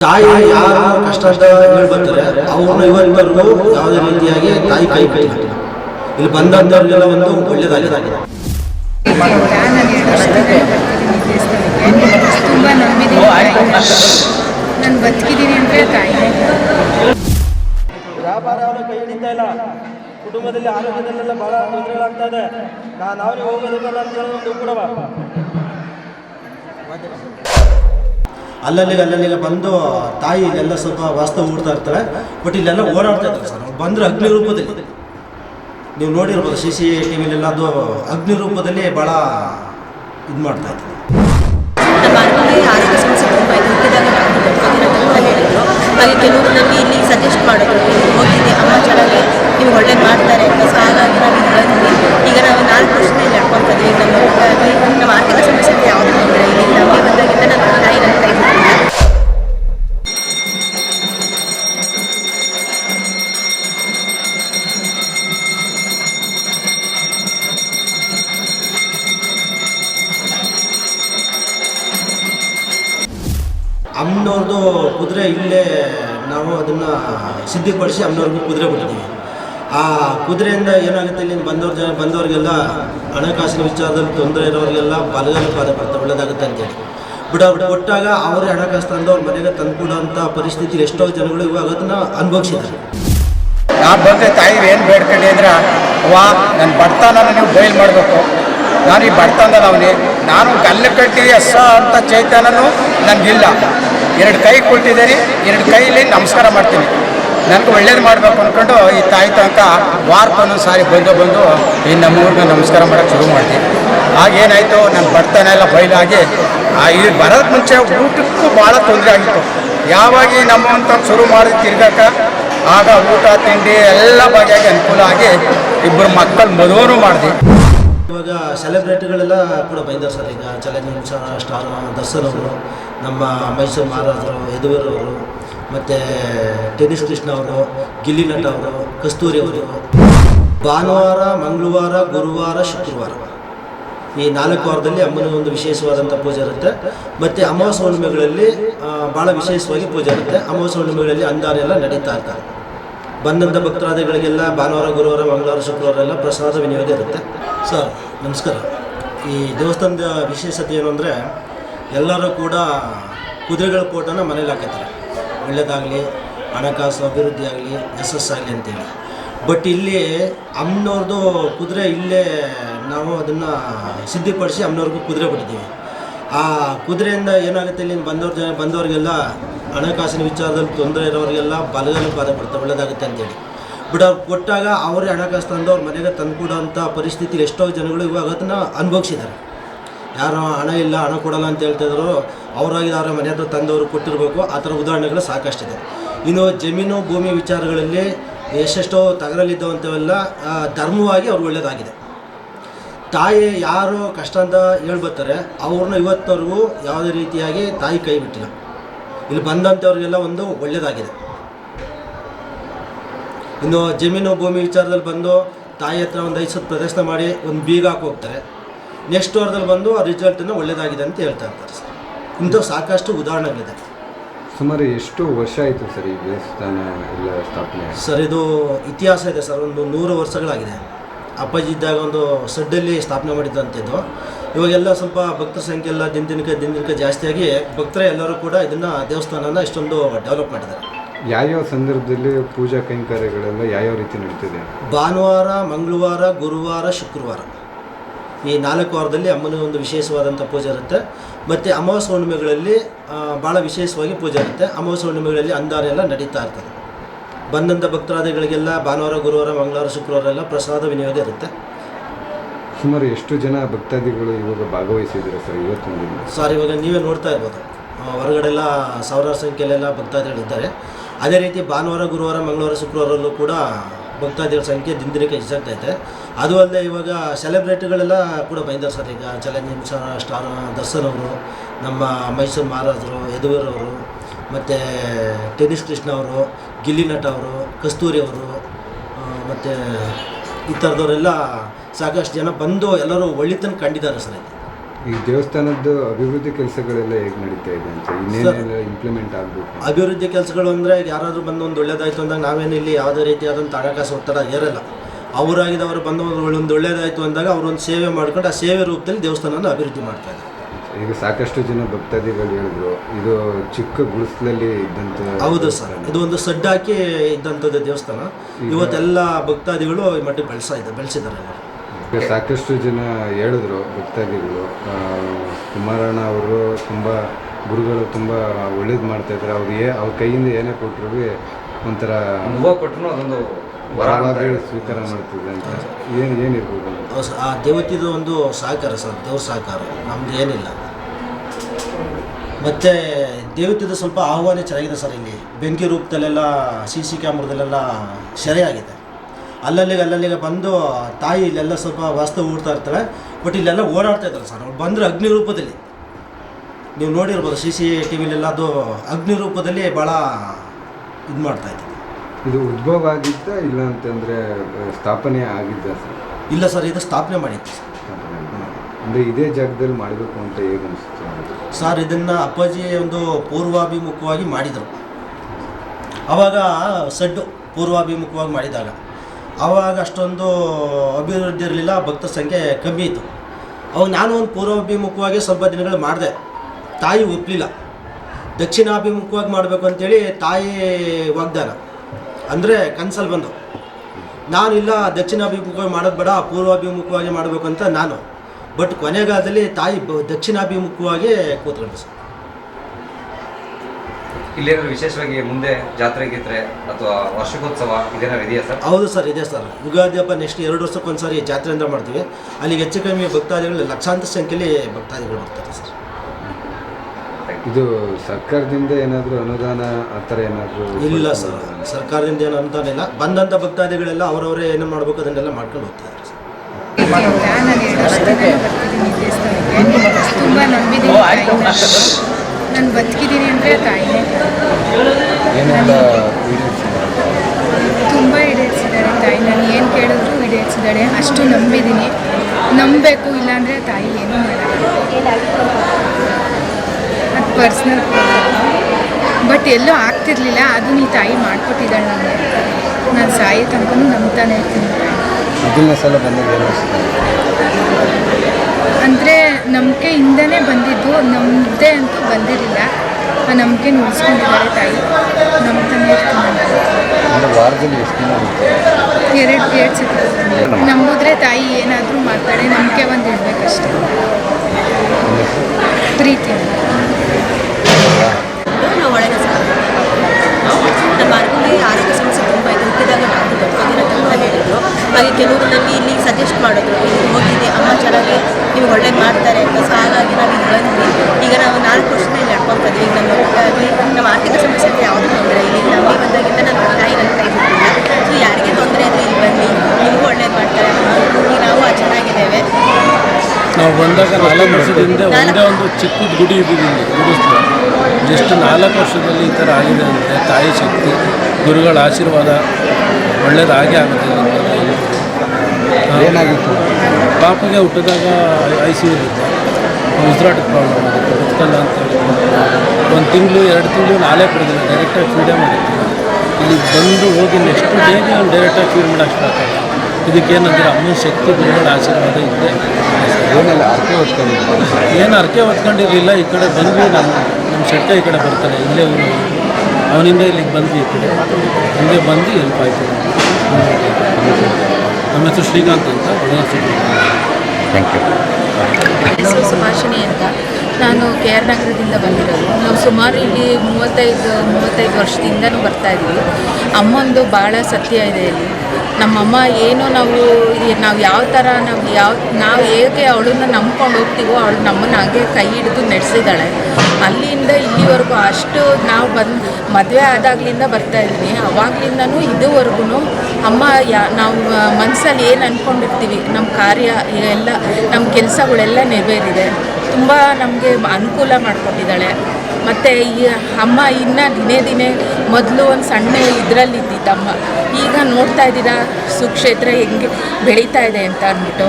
ತಾಯಿ ಯಾರು ಕಷ್ಟ ಹೇಳ್ಬರ್ತಾರೆ ಅವ್ರನ್ನ ಇವತ್ತವರೆಗೂ ಯಾವುದೇ ರೀತಿಯಾಗಿ ತಾಯಿ ಕೈ ಬಿಟ್ಟಿಲ್ಲ ಇಲ್ಲಿ ಬಂದಂಥವ್ರಿಗೆಲ್ಲ ಒಂದು ದೇವಸ್ಥಾನಕ್ಕೆ ತುಂಬ ನಾನು ಕೈ ಹಿಡಿತಾ ಇಲ್ಲ. ಕುಟುಂಬದಲ್ಲಿ ಆರೋಗ್ಯದಲ್ಲೆಲ್ಲ ಬಹಳ ತೊಂದರೆಗಳಾಗ್ತಾ ಇದೆ. ನಾನು ಅವ್ರಿಗೆ ಹೋಗೋದಿಲ್ಲ ಅಂತ ಹೇಳೋದು ಕೂಡ ಅಲ್ಲಲ್ಲಿಗೆ ಅಲ್ಲಲ್ಲಿಗೆ ಬಂದು ತಾಯಿ ಇಲ್ಲೆಲ್ಲ ಸ್ವಲ್ಪ ವಾಸ್ತವ ಹೂಡ್ತಾ ಇರ್ತಾರೆ. ಬಟ್ ಇಲ್ಲೆಲ್ಲ ಓಡಾಡ್ತಾ ಇರ್ತಾರೆ ಸರ್. ಬಂದ್ರೆ ಅಗ್ನಿ ರೂಪದಲ್ಲಿ. ನೀವು ನೋಡಿರ್ಬೋದು ಸಿ ಸಿ ಟಿ ವಿಲೆಲ್ಲ ಅದು ಅಗ್ನಿ ರೂಪದಲ್ಲಿ ಭಾಳ ಇದು ಮಾಡ್ತಾ ಇದ್ದಾರೆ. ಅಲ್ಲಿ ಹಾಗೆ ಕೆಲವರು ನಮಗೆ ಇಲ್ಲಿ ಸಜೆಸ್ಟ್ ಮಾಡೋದು ಇಲ್ಲಿ ಅಮ್ಮನವ್ರದ್ದು ಕುದುರೆ ಇಲ್ಲೇ ನಾವು ಅದನ್ನು ಸಿದ್ಧಪಡಿಸಿ ಅಮ್ಮನವ್ರಿಗೂ ಕುದುರೆ ಬಿಡ್ತೀವಿ ಆ ಕುದುರೆಯಿಂದ ಏನಾಗುತ್ತೆ ಇಲ್ಲಿ ಬಂದವ್ರ ಜನ, ಬಂದವರಿಗೆಲ್ಲ ಹಣಕಾಸಿನ ವಿಚಾರದಲ್ಲಿ ತೊಂದರೆ ಇರೋರಿಗೆಲ್ಲ ಬಲಗಲ್ಲ ಪಾದ ಬರ್ತಾ ಒಳ್ಳೇದಾಗುತ್ತೆ ಅಂತೇಳಿ ಬಿಡ ಕೊಟ್ಟಾಗ ಅವರೇ ಹಣಕಾಸು ತಂದು ಅವ್ರ ಮನೆಗೆ ತಂದುಕೊಡೋಂಥ ಪರಿಸ್ಥಿತಿ ಎಷ್ಟೋ ಜನಗಳು ಇವಾಗ ಅದನ್ನು ಅನುಭವಿಸಿದ್ದಾರೆ. ನಾ ಬಂದರೆ ತಾಯಿ ಏನು ಬೇಡ್ಕೊಂಡೆ ಅಂದ್ರೆ ವಾ ನನ್ನ ಬಡತನ ನೀವು ಬಯಲು ಮಾಡಬೇಕು. ನಾನು ಈ ಬಡತನದವನೇ. ನಾನು ಕಲ್ಲು ಕಟ್ಟಿ ಎಸ್ಸ ಅಂತ ಚೈತನ್ಯನೂ ನನಗಿಲ್ಲ. ಎರಡು ಕೈ ಕೊಟ್ಟಿದ್ದೀನಿ ಎರಡು ಕೈಲಿ ನಮಸ್ಕಾರ ಮಾಡ್ತೀನಿ. ನನಗೆ ಒಳ್ಳೇದು ಮಾಡಬೇಕು ಅಂದ್ಕೊಂಡು ಈ ತಾಯಿ ತನಕ ವಾರಕ್ಕೊಂದೊಂದು ಸಾರಿ ಬಂದು ಬಂದು ಈ ನಮ್ಮೂರಿಗೆ ನಮಸ್ಕಾರ ಮಾಡೋಕ್ಕೆ ಶುರು ಮಾಡ್ತೀನಿ. ಆಗೇನಾಯಿತು ನನ್ನ ಬಡತನ ಎಲ್ಲ ಬಯಲಾಗಿ ಆ ಇಲ್ಲಿ ಬರೋದು ಮುಂಚೆ ಊಟಕ್ಕೂ ಭಾಳ ತೊಂದರೆ ಆಗಿತ್ತು. ಯಾವಾಗ ಈ ನಮ್ಮಂತ ಶುರು ಮಾಡಿ ತಿರ್ಗಕ್ಕ ಆಗ ಊಟ, ತಿಂಡಿ ಎಲ್ಲ ಬಗೆಯಾಗಿ ಅನುಕೂಲ ಆಗಿ ಇಬ್ಬರು ಮಕ್ಕಳು ಮದುವೆನೂ ಮಾಡಿದೆ. ಇವಾಗ ಸೆಲೆಬ್ರಿಟಿಗಳೆಲ್ಲ ಕೂಡ ಬೈದರು ಸರ್. ಈಗ ಚಾಲೆಂಜಿಂಗ್ ಸ್ಟಾರ್ ಅವರು, ನಮ್ಮ ಮೈಸೂರು ಮಹಾರಾಜರು ಯದುವೀರವರು ಮತ್ತು ಟೆನಿಸ್ ಕೃಷ್ಣ ಅವರು, ಗಿಲ್ಲಿ ನಟ ಅವರು, ಕಸ್ತೂರಿ ಅವರು. ಭಾನುವಾರ, ಮಂಗಳವಾರ, ಗುರುವಾರ, ಶುಕ್ರವಾರ. ಈ ನಾಲ್ಕು ವಾರದಲ್ಲಿ ಅಮ್ಮನ ಒಂದು ವಿಶೇಷವಾದಂಥ ಪೂಜೆ ಇರುತ್ತೆ. ಮತ್ತು ಅಮಾವಾಸ್ಯ ಹುಣ್ಣಿಮೆಗಳಲ್ಲಿ ಭಾಳ ವಿಶೇಷವಾಗಿ ಪೂಜೆ ಇರುತ್ತೆ. ಅಮಾವಾಸ್ಯ ಹುಣ್ಣಿಮೆಗಳಲ್ಲಿ ಅಂದಾರೆಲ್ಲ ನಡೀತಾ ಇರ್ತಾರೆ. ಬಂದಂಥ ಭಕ್ತಾದಿಗಳಿಗೆಲ್ಲ ಭಾನುವಾರ, ಗುರುವಾರ, ಮಂಗಳವಾರ ಶುಕ್ರವಾರ ಎಲ್ಲ ಪ್ರಸಾದ, ವಿನಿಯೋಗ ಇರುತ್ತೆ. ಸರ್, ನಮಸ್ಕಾರ. ಈ ದೇವಸ್ಥಾನದ ವಿಶೇಷತೆ ಏನು ಅಂದರೆ, ಎಲ್ಲರೂ ಕೂಡ ಕುದುರೆಗಳ ಫೋಟೋನ ಮನೇಲಿ ಹಾಕಿರ್ತಾರೆ. ಒಳ್ಳೆಯದಾಗಲಿ ಹಣಕಾಸು ಅಭಿವೃದ್ಧಿ ಆಗಲಿ ಯಶಸ್ಸಾಗಲಿ ಅಂತೇಳಿ. ಬಟ್ ಇಲ್ಲಿ ಅಮ್ಮನವ್ರದ್ದು ಕುದುರೆ ಇಲ್ಲೇ ನಾವು ಅದನ್ನು ಸಿದ್ಧಿಪಡಿಸಿ ಅಮ್ಮನವ್ರಿಗೂ ಕುದುರೆ ಬಿಟ್ಟಿದ್ದೀವಿ ಆ ಕುದುರೆಯಿಂದ ಏನಾಗುತ್ತೆ ಇಲ್ಲಿ ಬಂದವ್ರ ಜನ ಬಂದವರಿಗೆಲ್ಲ ಹಣಕಾಸಿನ ವಿಚಾರದಲ್ಲಿ ತೊಂದರೆ ಇರೋರಿಗೆಲ್ಲ ಬಲಗಲು ಪಾದ ಬರ್ತಾ ಒಳ್ಳೆಯದಾಗುತ್ತೆ ಅಂತೇಳಿ. ಬಟ್ ಅವ್ರು ಕೊಟ್ಟಾಗ ಅವರೇ ಹಣಕಾಸು ತಂದು ಅವ್ರ ಮನೆಗೆ ತಂದುಕೊಡೋಂಥ ಪರಿಸ್ಥಿತಿ ಎಷ್ಟೋ ಜನಗಳು ಇವಾಗ ಅದನ್ನು ಅನುಭವಿಸಿದ್ದಾರೆ. ಯಾರು ಹಣ ಇಲ್ಲ, ಹಣ ಕೊಡಲ್ಲ ಅಂತ ಹೇಳ್ತಿದ್ರು ಅವರಾಗಿ ಅವರ ಮನೆ ಹತ್ರ ತಂದವರು ಕೊಟ್ಟಿರಬೇಕು, ಆ ಥರ ಉದಾಹರಣೆಗಳು ಸಾಕಷ್ಟಿದೆ. ಇನ್ನು ಜಮೀನು, ಭೂಮಿ ವಿಚಾರಗಳಲ್ಲಿ ಎಷ್ಟೆಷ್ಟೋ ತಗರಲ್ಲಿದ್ದವಂಥವೆಲ್ಲ ಧರ್ಮವಾಗಿ ಅವ್ರಿಗೆ ಒಳ್ಳೆಯದಾಗಿದೆ ತಾಯಿ ಯಾರು ಕಷ್ಟ ಅಂತ ಹೇಳ್ಬರ್ತಾರೆ ಅವ್ರನ್ನ ಇವತ್ತವರೆಗೂ ಯಾವುದೇ ರೀತಿಯಾಗಿ ತಾಯಿ ಕೈ ಬಿಟ್ಟಿಲ್ಲ. ಇಲ್ಲಿ ಬಂದಂಥವ್ರಿಗೆಲ್ಲ ಒಂದು ಒಳ್ಳೆಯದಾಗಿದೆ ಇನ್ನು ಜಮೀನು ಭೂಮಿ ವಿಚಾರದಲ್ಲಿ ಬಂದು ತಾಯಿ ಹತ್ರ ಒಂದು ಐದು ಸತ್ತು ಪ್ರದರ್ಶನ ಮಾಡಿ ಒಂದು ಬೀಗ ಹಾಕಿ ಹೋಗ್ತಾರೆ. ನೆಕ್ಸ್ಟ್ ವಾರದಲ್ಲಿ ಬಂದು ಆ ರಿಸಲ್ಟನ್ನು ಒಳ್ಳೆಯದಾಗಿದೆ ಅಂತ ಹೇಳ್ತಾ ಇರ್ತಾರೆ ಸರ್. ಇಂಥವು ಸಾಕಷ್ಟು ಉದಾಹರಣೆಗಳಿದೆ. ಸುಮಾರು ಎಷ್ಟು ವರ್ಷ ಆಯಿತು ಸರ್ ಈ ದೇವಸ್ಥಾನ ಎಲ್ಲ ಸ್ಥಾಪನೆ? ಸರ್ ಇದು ಇತಿಹಾಸ ಇದೆ ಸರ್. ಒಂದು ನೂರು ವರ್ಷಗಳಾಗಿದೆ. ಅಪ್ಪಾಜಿ ಇದ್ದಾಗ ಒಂದು ಸಡ್ಡಲ್ಲಿ ಸ್ಥಾಪನೆ ಮಾಡಿದ್ದಂಥದ್ದು ಇವಾಗೆಲ್ಲ ಸ್ವಲ್ಪ ಭಕ್ತರ ಸಂಖ್ಯೆ ಎಲ್ಲ ದಿನ ದಿನಕ್ಕೆ ದಿನ ದಿನಕ್ಕೆ ಜಾಸ್ತಿಯಾಗಿ ಭಕ್ತರ ಎಲ್ಲರೂ ಕೂಡ ಇದನ್ನು ದೇವಸ್ಥಾನನ ಇಷ್ಟೊಂದು ಡೆವಲಪ್ ಮಾಡಿದ್ದಾರೆ. ಯಾವ್ಯಾವ ಸಂದರ್ಭದಲ್ಲಿ ಪೂಜಾ ಕೈಂಕರ್ಯಗಳೆಲ್ಲ ಯಾವ್ಯಾವ ರೀತಿ ನಡೀತಿದೆ? ಭಾನುವಾರ ಮಂಗಳವಾರ ಗುರುವಾರ ಶುಕ್ರವಾರ. ಈ ನಾಲ್ಕು ವಾರದಲ್ಲಿ ಅಮ್ಮನ ಒಂದು ವಿಶೇಷವಾದಂಥ ಪೂಜೆ ಇರುತ್ತೆ. ಮತ್ತು ಅಮಾವಾಸ್ಯ ಹುಣ್ಣಿಮೆಗಳಲ್ಲಿ ಭಾಳ ವಿಶೇಷವಾಗಿ ಪೂಜೆ ಇರುತ್ತೆ. ಅಮಾವಾಸ್ಯ ಹುಣ್ಣಿಮೆಗಳಲ್ಲಿ ಅಂದಾರ ಎಲ್ಲ ನಡೀತಾ ಇರ್ತದೆ. ಬಂದಂಥ ಭಕ್ತರಾದಿಗಳಿಗೆಲ್ಲ ಭಾನುವಾರ ಗುರುವಾರ ಮಂಗಳವಾರ ಶುಕ್ರವಾರ ಎಲ್ಲ ಪ್ರಸಾದ ವಿನಿಯೋಗ ಇರುತ್ತೆ. ಸುಮಾರು ಎಷ್ಟು ಜನ ಭಕ್ತಾದಿಗಳು ಇವಾಗ ಭಾಗವಹಿಸಿದ್ರು ಸರ್ ಇವತ್ತಿನ ಸರ್, ಇವಾಗ ನೀವೇ ನೋಡ್ತಾ ಇರ್ಬೋದು. ಹೊರಗಡೆ ಎಲ್ಲ ಸಾವಿರಾರು ಸಂಖ್ಯೆಯಲ್ಲೆಲ್ಲ ಭಕ್ತಾದಿಗಳಿದ್ದಾರೆ. ಅದೇ ರೀತಿ ಭಾನುವಾರ, ಗುರುವಾರ, ಮಂಗಳವಾರ, ಶುಕ್ರವಾರಲ್ಲೂ ಕೂಡ ಭಕ್ತಾದಿಗಳ ಸಂಖ್ಯೆ ದಿನ ದಿನಕ್ಕೆ ಹೆಚ್ಚಾಗ್ತೈತೆ ಅದು ಅಲ್ಲದೆ ಇವಾಗ ಸೆಲೆಬ್ರಿಟಿಗಳೆಲ್ಲ ಕೂಡ ಬಂದಿದ್ದಾರೆ ಸರ್. ಈಗ ಚಾಲೆಂಜಿಂಗ್ ಸ್ಟಾರ್, ದರ್ಶನ್ ಅವರು, ನಮ್ಮ ಮೈಸೂರು ಮಹಾರಾಜರು ಯದುವೀರವರು ಮತ್ತು ಟೆನಿಸ್ ಕೃಷ್ಣ ಅವರು, ಗಿಲ್ಲಿ ನಟ ಅವರು, ಕಸ್ತೂರಿ ಅವರು ಮತ್ತು ಈ ಥರದವರೆಲ್ಲ ಸಾಕಷ್ಟು ಜನ ಬಂದು ಎಲ್ಲರೂ ಒಳ್ಳೆತನ ಕಂಡಿದ್ದಾರೆ ಸರ್ ಇಲ್ಲಿ. ಈ ದೇವಸ್ಥಾನದ್ದು ಅಭಿವೃದ್ಧಿ ಕೆಲಸಗಳೆಲ್ಲ ಹೇಗೆ ನಡೀತಾ ಇದೆ ಅಂತ ಇನ್ನೇನೆಲ್ಲ ಇಂಪ್ಲಿಮೆಂಟ್ ಆಗಬೇಕು? ಅಭಿವೃದ್ಧಿ ಕೆಲಸಗಳು ಅಂದರೆ ಯಾರಾದರೂ ಬಂದು ಒಂದು ಒಳ್ಳೇದಾಯಿತು ಅಂದಾಗ ನಾವೇನು ಇಲ್ಲಿ ಯಾವುದೇ ರೀತಿಯಾದಂಥ ಹಣಕಾಸು ಒತ್ತಡ ಏರಲ್ಲ. ಅವರಾಗಿದ್ದವರು ಬಂದು ಒಂದು ಒಳ್ಳೇದಾಯಿತು ಅಂದಾಗ ಅವರೊಂದು ಸೇವೆ ಮಾಡ್ಕೊಂಡು ಆ ಸೇವೆ ರೂಪದಲ್ಲಿ ದೇವಸ್ಥಾನವನ್ನು ಅಭಿವೃದ್ಧಿ ಮಾಡ್ತಾ ಇದ್ದಾರೆ. ಈಗ ಸಾಕಷ್ಟು ಜನ ಭಕ್ತಾದಿಗಳು ಹೇಳಿದ್ರು ಇದು ಚಿಕ್ಕ ಗುಡಿಸಲಲ್ಲಿ ಇದ್ದಂಥ ಹೌದು ಸರ್. ಇದು ಒಂದು ಸಡ್ಡಾಕಿ ಇದ್ದಂಥದ್ದು ದೇವಸ್ಥಾನ. ಇವತ್ತೆಲ್ಲ ಭಕ್ತಾದಿಗಳು ಈ ಮಟ್ಟಿಗೆ ಬೆಳೆಸ ಇದೆ ಬೆಳೆಸಿದ್ದಾರೆ ಸಾಕಷ್ಟು ಜನ ಹೇಳಿದ್ರು ಭಕ್ತಾದಿಗಳು. ಕುಮಾರಣ್ಣ ಅವರು ತುಂಬ ಗುರುಗಳು ತುಂಬ ಒಳ್ಳೇದು ಮಾಡ್ತಾ ಇದ್ದಾರೆ. ಅವ್ರು ಏ ಅವ್ರ ಕೈಯಿಂದ ಏನೇ ಕೊಟ್ಟರು ಒಂಥರ ಅನುಭವ ಕೊಟ್ಟರು ಅದೊಂದು ಸ್ವೀಕಾರ ಮಾಡ್ತಿದ್ದೆ ಅಂತ. ಏನು ಏನಿರ್ಬೋದು ಆ ದೇವತಿದು ಒಂದು ಸಹಕಾರ ಸರ್ ದೇವ್ರ ಸಹಕಾರ. ನಮ್ದು ಏನಿಲ್ಲ. ಮತ್ತು ದೇವತಿದು ಸ್ವಲ್ಪ ಆಹ್ವಾನ ಚೆನ್ನಾಗಿದೆ ಸರ್ ಇಲ್ಲಿ. ಬೆಂಕಿ ರೂಪದಲ್ಲೆಲ್ಲ ಸಿ ಸಿ ಕ್ಯಾಮ್ರದಲ್ಲೆಲ್ಲ ಸೆರೆಯಾಗಿದೆ ಅಲ್ಲಲ್ಲಿಗೆ ಅಲ್ಲಲ್ಲಿಗೆ ಬಂದು ತಾಯಿ ಇಲ್ಲೆಲ್ಲ ಸ್ವಲ್ಪ ವಾಸ್ತವ ಊಡ್ತಾ ಇರ್ತಾರೆ ಬಟ್ ಇಲ್ಲೆಲ್ಲ ಓಡಾಡ್ತಾ ಇದ್ದಾರೆ ಸರ್. ಅವ್ರು ಬಂದರೆ ಅಗ್ನಿ ರೂಪದಲ್ಲಿ. ನೀವು ನೋಡಿರ್ಬೋದು ಸಿ ಸಿ ಟಿ ವಿಲೆಲ್ಲ ಅದು ಅಗ್ನಿ ರೂಪದಲ್ಲಿ ಭಾಳ ಇದು ಮಾಡ್ತಾ ಇದ್ದೀವಿ ಇದು ಉದ್ಭವ ಆಗಿದ್ದ ಇಲ್ಲ ಅಂತಂದರೆ ಸ್ಥಾಪನೆ ಆಗಿದ್ದ ಸರ್? ಇಲ್ಲ ಸರ್ ಇದು ಸ್ಥಾಪನೆ ಮಾಡಿತ್ತು ಅಂದರೆ ಇದೇ ಜಾಗದಲ್ಲಿ ಮಾಡಬೇಕು ಅಂತ ಹೇಗೆ ಅನಿಸ್ತು ಸರ್? ಇದನ್ನು ಅಪ್ಪಾಜಿ ಒಂದು ಪೂರ್ವಾಭಿಮುಖವಾಗಿ ಮಾಡಿದರು. ಆವಾಗ ಸಡ್ಡು ಪೂರ್ವಾಭಿಮುಖವಾಗಿ ಮಾಡಿದಾಗ. ಆವಾಗ ಅಷ್ಟೊಂದು ಅಭಿವೃದ್ಧಿ ಇರಲಿಲ್ಲ, ಭಕ್ತ ಸಂಖ್ಯೆ ಕಮ್ಮಿ ಇತ್ತು. ಅವಾಗ ನಾನು ಒಂದು ಪೂರ್ವಾಭಿಮುಖವಾಗಿ ಸ್ವಲ್ಪ ದಿನಗಳು ಮಾಡಿದೆ. ತಾಯಿ ಒಪ್ಪಲಿಲ್ಲ ದಕ್ಷಿಣಾಭಿಮುಖವಾಗಿ ಮಾಡಬೇಕು ಅಂತೇಳಿ ತಾಯಿ ವಾಗ್ದಾನ. ಅಂದರೆ ಕನ್ಸಲ್ಲಿ ಬಂದು. ಇಲ್ಲ, ದಕ್ಷಿಣಾಭಿಮುಖವಾಗಿ ಮಾಡೋದು ಬೇಡ, ಪೂರ್ವಾಭಿಮುಖವಾಗಿ ಮಾಡಬೇಕು ಅಂತ ನಾನು. ಬಟ್ ಕೊನೆಗಾಲದಲ್ಲಿ ತಾಯಿ ದಕ್ಷಿಣಾಭಿಮುಖವಾಗಿ ಕೂತ್ಕೊಂಡು ಸರ್ ಇಲ್ಲೇನಾದ್ರು ವಿಶೇಷವಾಗಿ ಮುಂದೆ ಜಾತ್ರೆ ಗೀತ್ರೆ ಅಥವಾ ವಾರ್ಷಿಕೋತ್ಸವ ಇದೇನಾದ್ರು ಇದೆಯಾ ಸರ್? ಹೌದು ಸರ್ ಇದೆ ಸರ್. ಯುಗಾದಿ ಹಬ್ಬ ನೆಕ್ಸ್ಟ್ ಎರಡು ವರ್ಷಕ್ಕೊಂದ್ಸಾರಿ ಜಾತ್ರೆ ಅಂತ ಮಾಡ್ತೀವಿ. ಅಲ್ಲಿಗೆ ಹೆಚ್ಚು ಕಮ್ಮಿ ಭಕ್ತಾದಿಗಳು ಲಕ್ಷಾಂತರ ಸಂಖ್ಯೆಯಲ್ಲಿ ಭಕ್ತಾದಿಗಳು ಬರ್ತಾರೆ ಸರ್. ಇದು ಸರ್ಕಾರದಿಂದ ಏನಾದರೂ ಅನುದಾನ ಆ ಥರ ಏನಾದರೂ ಇಲ್ಲ ಸರ್. ಸರ್ಕಾರದಿಂದ ಏನು ಇಲ್ಲ. ಬಂದಂಥ ಭಕ್ತಾದಿಗಳೆಲ್ಲ ಅವರವರೇ ಏನು ಮಾಡಬೇಕು ಅದನ್ನೆಲ್ಲ ಮಾಡ್ಕೊಂಡು ಹೋಗ್ತಾರೆ ಸರ್. ನಾನು ದೇವಸ್ಥಾನಕ್ಕೆ ತುಂಬ ನಂಬಿದ್ದೀನಿ ನಾನು ಬದುಕಿದ್ದೀನಿ ಅಂದರೆ ತಾಯಿನೇ. ತುಂಬ ಈಡೇರಿಸಿದ್ದಾರೆ ತಾಯಿ. ನಾನು ಏನು ಕೇಳಿದ್ರು ಈಡೇರಿಸಿದ್ದಾಳೆ ಅಷ್ಟು ನಂಬಿದ್ದೀನಿ. ನಂಬಬೇಕು ಇಲ್ಲಾಂದರೆ ತಾಯಿ ಏನೂ ಮಾಡಲ್ಲ. ಅದು ಪರ್ಸ್ನಲ್ ಬಟ್ ಎಲ್ಲೂ ಆಗ್ತಿರ್ಲಿಲ್ಲ. ಅದು ನೀ ತಾಯಿ ಮಾಡಿಕೊಟ್ಟಿದ್ದಾಳೆ ನನಗೆ ನಾನು ಸಾಯಿ ತನಕ ನಂಬ್ತಾನೆ ಇರ್ತೀನಿ. ಅಂದರೆ ನಂಬಿಕೆಯಿಂದನೇ ಬಂದಿದ್ದು ನಂಬದೆ ಅಂತೂ ಬಂದಿರಲಿಲ್ಲ. ಆ ನಂಬಿಕೆ ಉಳಿಸ್ಕೊಂಡಿದ್ದಾರೆ ತಾಯಿ. ನಮ್ಮ ಇರ್ತೀನಿ ದಿನ ಆಗುತ್ತೆ ಎರಡು ಎರಡು ಸತಿ. ನಂಬಿದ್ರೆ ತಾಯಿ ಏನಾದರೂ ಮಾಡ್ತಾಳೆ ನಂಬಿಕೆ ಒಂದು ಇಡಬೇಕಷ್ಟೇ ಪ್ರೀತಿ. ನಾವು ಒಳಗೆ ನಮ್ಮ ಮಾರ್ಗದಲ್ಲಿ ಆರೋಗ್ಯ ಸಮಸ್ಯೆ ತುಂಬ ಇದೆ. ಹುಟ್ಟಿದಾಗ ಹೇಳಿದ್ರು ಹಾಗೆ ಕೆಲವರು ನನಗೆ ಇಲ್ಲಿ ಸಜೆಸ್ಟ್ ಮಾಡಿದ್ರು ಹೋಗಿದೆ ಹೋಗಿದ್ದೆ ಅಮ್ಮ ಚೆನ್ನಾಗಿ ನೀವು ಒಳ್ಳೆ ಮಾಡ್ತಾರೆ ಅಂತ. ಸೊ ಹಾಗಾಗಿ ನಾವು ಇಲ್ಲಿ ಬಂದ್ವಿ. ಈಗ ನಾವು ನಾಲ್ಕು ವರ್ಷದಿಂದ ಇಲ್ಲಿ ನಡ್ಕೊತಾ ಇದ್ವಿ ಈಗ ನಮ್ಮ ಮಕ್ಕಳಾಗಲಿ ನಮ್ಮ ಆರ್ಥಿಕ ಸಮಸ್ಯೆ ಯಾವುದೇ ತೊಂದರೆ ಇಲ್ಲ. ನಮಗೆ ಬಂದಾಗಿಂದ ನನ್ನ ತಾಯಿ ನನ್ನ ಕೈ ಬಿಟ್ಟಿಲ್ಲ ಸೊ ಯಾರಿಗೆ ತೊಂದರೆ ಇದ್ರೂ ಇಲ್ಲಿ ಬನ್ನಿ. ನಿಮಗೂ ಒಳ್ಳೇದು ಮಾಡ್ತಾರೆ ಈಗ ನಾವು ಚೆನ್ನಾಗಿದ್ದೇವೆ. ನಾವು ಬಂದಾಗ ನಾಲ್ಕು ವರ್ಷದಿಂದ ಒಂದೇ ಒಂದು ಚಿಕ್ಕದ ಗುಡಿ ಇದ್ದೀವಿ ಜಸ್ಟ್ ನಾಲ್ಕು ವರ್ಷದಲ್ಲಿ ಈ ಥರ ಆಗಿದೆ ಅಂದರೆ ತಾಯಿ ಶಕ್ತಿ ಗುರುಗಳ ಆಶೀರ್ವಾದ ಒಳ್ಳೆಯದಾಗೇ ಆಗುತ್ತೆ. ಏನಾಗಿತ್ತು? ಪಾಪಗೆ ಹುಟ್ಟಿದಾಗ ಐ ಸಿ ಇರುತ್ತೆ. ಉಸಿರಾಟದ ಪ್ರಾಬ್ಲಮ್ ಆಗುತ್ತೆ. ಬದುಕಲ್ಲ ಅಂತ ಹೇಳಿದ್ರು ಒಂದು ತಿಂಗಳು ಎರಡು ತಿಂಗಳು ನಾಳೆ ಪಡೆದಿಲ್ಲ. ಡೈರೆಕ್ಟಾಗಿ ಫೀಡೇ ಮಾಡಿರ್ತೀವಿ ಇಲ್ಲಿ ಬಂದು ಹೋಗಿ ನೆಕ್ಸ್ಟ್ ಡೇಗೆ ಅವ್ನು ಡೈರೆಕ್ಟಾಗಿ ಫೀಡ್ ಮಾಡೋಕ್ಕೆ ಸ್ಟಾರ್ಟ್ ಆಗುತ್ತೆ ಇದಕ್ಕೇನಂದ್ರೆ ಅಮ್ಮನ ಶಕ್ತಿ ಗುರುಗಳ ಆಶೀರ್ವಾದ ಇದೆ. ಏನಲ್ಲ ಅರ್ಕೆ ಹೊತ್ಕೊಂಡಿದ್ದು. ಏನು ಅರ್ಕೆ ಹೊತ್ಕೊಂಡಿರಲಿಲ್ಲ. ಈ ಕಡೆ ಬಂದ್ವಿ ನಮ್ಮ ನಮ್ಮ ಶೆಟ್ಟ ಈ ಕಡೆ ಬರ್ತಾನೆ. ಇಲ್ಲೇ ಊರು ಅವನಿಂದ ಇಲ್ಲಿಗೆ ಬಂದ್ವಿ ಈ ಕಡೆ. ಹಂಗೆ ಬಂದು ಹೆಲ್ಪ್ ಆಯಿತು. ನಮ್ಮ ಹೆಸರು ಶ್ರೀಕಾಂತ್ ಅಂತ ಥ್ಯಾಂಕ್ ಯು ಹೆಸರು ಸುಭಾಷಿಣಿ ಅಂತ. ನಾನು ಕೆ ಆರ್ ನಗರದಿಂದ ಬಂದಿರೋದು. ನಾವು ಸುಮಾರು ಇಲ್ಲಿ ಮೂವತ್ತೈದು ಮೂವತ್ತೈದು ವರ್ಷದಿಂದನೂ ಬರ್ತಾ ಇದ್ದೀವಿ ಅಮ್ಮಂದು ಭಾಳ ಸತ್ಯ ಇದೆ ಇಲ್ಲಿ. ನಮ್ಮಮ್ಮ, ಏನು ನಾವು ನಾವು ಯಾವ ಥರ ನಾವು ಯಾವ, ನಾವು ಹೇಗೆ ಅವಳನ್ನ ನಂಬ್ಕೊಂಡು ಹೋಗ್ತೀವೋ ಅವಳು ನಮ್ಮನ್ನು ಹಾಗೆ ಕೈ ಹಿಡಿದು ನಡೆಸಿದಾಳೆ ಅಲ್ಲಿಂದ ಇಲ್ಲಿವರೆಗೂ ಅಷ್ಟು ನಾವು ಬಂದು, ಮದುವೆ ಆದಾಗ್ಲಿಂದ ಬರ್ತಾ ಇದ್ದೀನಿ. ಅವಾಗ್ಲಿಂದನೂ ಇದುವರೆಗೂ ಅಮ್ಮ, ಯಾ, ನಾವು ಮನಸ್ಸಲ್ಲಿ ಏನು ಅಂದ್ಕೊಂಡಿರ್ತೀವಿ ನಮ್ಮ ಕಾರ್ಯ ಎಲ್ಲ ನಮ್ಮ ಕೆಲಸಗಳೆಲ್ಲ ನೆರವೇರಿದೆ. ತುಂಬ ನಮಗೆ ಅನುಕೂಲ ಮಾಡಿಕೊಟ್ಟಿದ್ದಾಳೆ. ಮತ್ತು ಈ ಅಮ್ಮ ಇನ್ನು ದಿನೇ ದಿನೇ ಮೊದಲು ಒಂದು ಸಣ್ಣ ಇದರಲ್ಲಿ ಇದ್ದಿದ್ದಮ್ಮ ಈಗ ನೋಡ್ತಾ ಇದ್ದೀರಾ, ಸುಕ್ಷೇತ್ರ ಹೆಂಗೆ ಬೆಳೀತಾ ಇದೆ ಅಂತ ಅಂದ್ಬಿಟ್ಟು.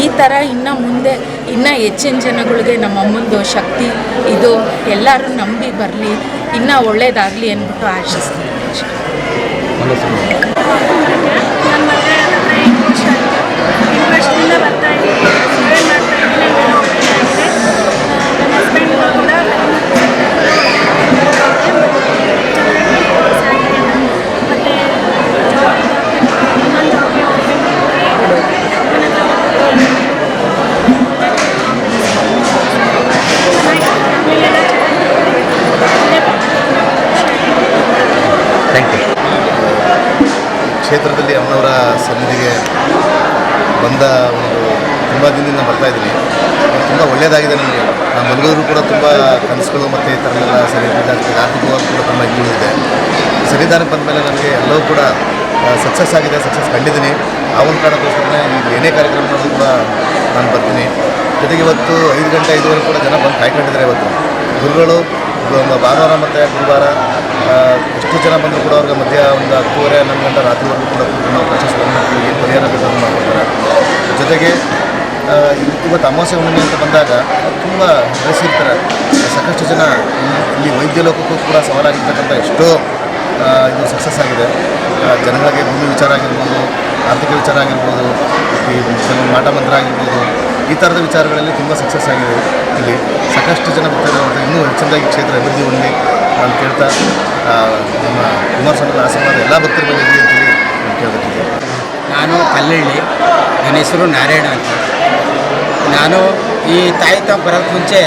ಈ ಥರ ಇನ್ನು ಮುಂದೆ, ಇನ್ನೂ ಹೆಚ್ಚಿನ ಜನಗಳಿಗೆ ನಮ್ಮ ಅಮ್ಮಂದು ಶಕ್ತಿ, ಇದು ಎಲ್ಲರೂ ನಂಬಿ ಬರಲಿ, ಇನ್ನೂ ಒಳ್ಳೇದಾಗಲಿ ಅಂದ್ಬಿಟ್ಟು ಆಶಿಸ್ತೀನಿ. ಕ್ಷೇತ್ರದಲ್ಲಿ ಅಮ್ಮನವರ ಸನ್ನಿಧಿಗೆ ಬಂದ ಒಂದು ತುಂಬ ದಿನದಿಂದ ಬರ್ತಾ ಇದ್ದೀನಿ. ತುಂಬ ಒಳ್ಳೆಯದಾಗಿದೆ ನನಗೆ ನಾನು ಮಲಗೋದ್ರು ಕೂಡ ತುಂಬ ಕನಸುಗಳು ಮತ್ತು ಈ ಥರನೆಲ್ಲ ಸರಿ ಆರ್ಥಿಕವಾಗಿ ಕೂಡ ತುಂಬ ಹಿಂದುಳಿದೆ ಸನ್ನಿಧಾನಕ್ಕೆ ಬಂದ ಮೇಲೆ ನನಗೆ ಎಲ್ಲವೂ ಕೂಡ ಸಕ್ಸಸ್ ಆಗಿದೆ ಸಕ್ಸಸ್ ಕಂಡಿದ್ದೀನಿ. ಆ ಒಂದು ಕಾರಣಕ್ಕೋಸ್ಕರ ಏನೇ ಏನೇ ಮಾಡೋದು ಕೂಡ ನಾನು ಬರ್ತೀನಿ. ಜೊತೆಗೆ ಇವತ್ತು ಐದು ಗಂಟೆ ಐದುವರೆ ಕೂಡ ಜನ ಬಂದು ಕಾಯ್ಕೊಂಡಿದ್ದಾರೆ ಇವತ್ತು. ಗುರುಗಳು ಭಾನುವಾರ ಮತ್ತು ಗುರುವಾರ ಎಷ್ಟು ಜನ ಬಂದರೂ ಕೂಡ ಅವ್ರಿಗೆ ಮಧ್ಯ ಒಂದು ಹತ್ತುವರೆ, ಹನ್ನೊಂದು ಗಂಟೆ ರಾತ್ರಿವರೆಗೂ ಕೂಡ ನಾವು ಏನು ಪರಿಹಾರ ಬೇಕಾದ್ರೂ ಮಾಡ್ಕೊಡ್ತಾರೆ ಜೊತೆಗೆ ಇವತ್ತು ಅಮಾವಾಸ್ಯ ಹುಣ್ಣಿಮೆ ಅಂತ ಬಂದಾಗ ತುಂಬ ಬೆಳೆಸಿರ್ತಾರೆ ಸಾಕಷ್ಟು ಜನ ಇಲ್ಲಿ- ವೈದ್ಯ ಲೋಕಕ್ಕೂ ಕೂಡ ಸವಾಲಾಗಿರ್ತಕ್ಕಂಥ ಎಷ್ಟೋ ಇದು ಸಕ್ಸಸ್ ಆಗಿದೆ. ಜನಗಳಿಗೆ ಭೂಮಿ ವಿಚಾರ ಆಗಿರ್ಬೋದು, ಆರ್ಥಿಕ ವಿಚಾರ ಆಗಿರ್ಬೋದು, ಈ ಮಾಟ ಮಂತ್ರ ಆಗಿರ್ಬೋದು, ಈ ಥರದ ವಿಚಾರಗಳಲ್ಲಿ ತುಂಬ ಸಕ್ಸಸ್ ಆಗಿದೆ ಇಲ್ಲಿ. ಸಾಕಷ್ಟು ಜನ ಬರ್ತಾರೆ ಇನ್ನೂ ಹೆಚ್ಚಿನದಾಗಿ ಕ್ಷೇತ್ರ ಅಭಿವೃದ್ಧಿ ಹೊಂದಿ ನಾನು ಕೇಳ್ತಾ ನಮ್ಮ ಕುಮಾರಸ್ವಾಮಿ ಆಶೀರ್ವಾದ ಎಲ್ಲ ಭಕ್ತರ ಬಗ್ಗೆ ಇರಲಿ ಅಂತೇಳಿ ನಾನು ಕೇಳಬೇಕಿದ್ದೆ ನಾನು ಕಲ್ಲಳ್ಳಿ, ನನ್ನ ಹೆಸರು ನಾರಾಯಣ ಅಂತ. ನಾನು ಈ ತಾಯಿ ತಮ್ಮ ಬರೋಕ್ಕೆ ಮುಂಚೆ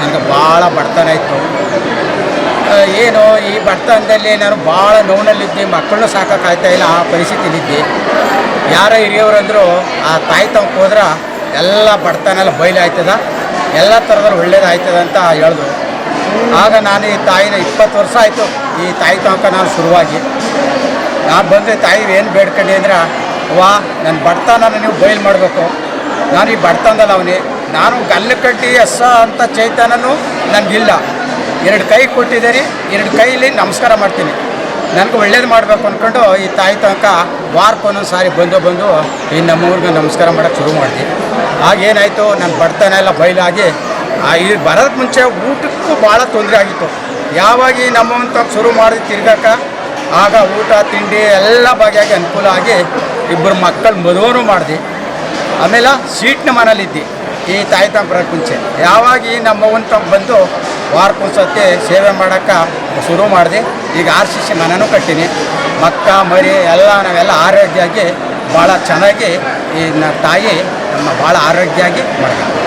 ನನಗೆ ಭಾಳ ಬಡತನ ಇತ್ತು. ಏನು ಈ ಬಡತನದಲ್ಲಿ ನಾನು ಭಾಳ ನೋವಿನಲ್ಲಿದ್ದೆ, ಮಕ್ಕಳನ್ನೂ ಸಾಕೋಕ್ಕಾಗ್ತಾ ಇಲ್ಲ, ಆ ಪರಿಸ್ಥಿತಿಲಿದ್ದೆ ಯಾರೋ ಹಿರಿಯವ್ರಂದ್ರು ಆ ತಾಯಿ ತಾವು ಹೋದ್ರೆ ಎಲ್ಲ ಬಡತನ ಎಲ್ಲ ಆಯ್ತದ ಎಲ್ಲ ಥರದಲ್ಲಿ ಒಳ್ಳೇದಾಯ್ತದ ಅಂತ ಹೇಳಿದ್ರು. ಆಗ ನಾನು ಈ ತಾಯಿನ ಇಪ್ಪತ್ತು ವರ್ಷ ಆಯಿತು. ಈ ತಾಯಿ ತನಕ ನಾನು ಶುರುವಾಗಿ. ನಾನು ಬಂದರೆ ತಾಯಿ ಏನು ಬೇಡ್ಕೊಂಡೆ ಅಂದ್ರೆ ವಾ ನನ್ನ ಬಡತನ ನೀವು ಬಯಲು ಮಾಡಬೇಕು. ನಾನು ಈ ಬಡತನದಲ್ಲಿ ಅವನೇ. ನಾನು ಗಲ್ಲು ಕಟ್ಟಿ ಎಸ್ಸ ಅಂತ ಚೈತನ್ಯನೂ ನನಗಿಲ್ಲ ಎರಡು ಕೈ ಕೊಟ್ಟಿದ್ದೀರಿ ಎರಡು ಕೈಲಿ ನಮಸ್ಕಾರ ಮಾಡ್ತೀನಿ. ನನಗೆ ಒಳ್ಳೇದು ಮಾಡಬೇಕು ಅಂದ್ಕೊಂಡು ಈ ತಾಯಿ ತನಕ ವಾರಕ್ಕೆ ಒಂದೊಂದು ಸಾರಿ ಬಂದು ಬಂದು ಈ ನಮ್ಮೂರಿಗೆ ನಮಸ್ಕಾರ ಮಾಡೋಕ್ಕೆ ಶುರು ಮಾಡಿದೆ. ಆಗೇನಾಯಿತು ನನ್ನ ಬಡತನ ಎಲ್ಲ ಬಯಲಾಗಿ ಇಲ್ಲಿ ಬರೋದಕ್ಕೆ ಮುಂಚೆ ಊಟಕ್ಕೂ ಭಾಳ ತೊಂದರೆ ಆಗಿತ್ತು. ಯಾವಾಗ ಈ ನಮ್ಮಂತ ಶುರು ಮಾಡಿ ತಿರ್ಗಾಕ ಆಗ ಊಟ, ತಿಂಡಿ ಎಲ್ಲ ಬಗೆಯಾಗಿ ಅನುಕೂಲ ಆಗಿ ಇಬ್ಬರು ಮಕ್ಕಳು ಮದುವೆನೂ ಮಾಡಿದೆ. ಆಮೇಲೆ ಸೀಟ್ನ ಮನೇಲಿದ್ದೆ ಈ ತಾಯಿ ತಂಪರಕ್ಕೆ ಮುಂಚೆ. ಯಾವಾಗ ನಮ್ಮವನ್ ಬಂದು ವಾರಕ್ಕೊಂದ್ಸತಿ ಸೇವೆ ಮಾಡೋಕ್ಕೆ ಶುರು ಮಾಡಿದೆ. ಈಗ ಆರ್ ಸಿ ಸಿ ಮನೆನೂ ಕಟ್ಟಿನಿ. ಮಕ್ಕ, ಮರಿ ಎಲ್ಲ ನಾವೆಲ್ಲ ಆರೋಗ್ಯವಾಗಿ ಭಾಳ ಚೆನ್ನಾಗಿ ಈ ತಾಯಿ ನಮ್ಮ ಭಾಳ ಆರೋಗ್ಯವಾಗಿ ಮಾಡ್ತೀವಿ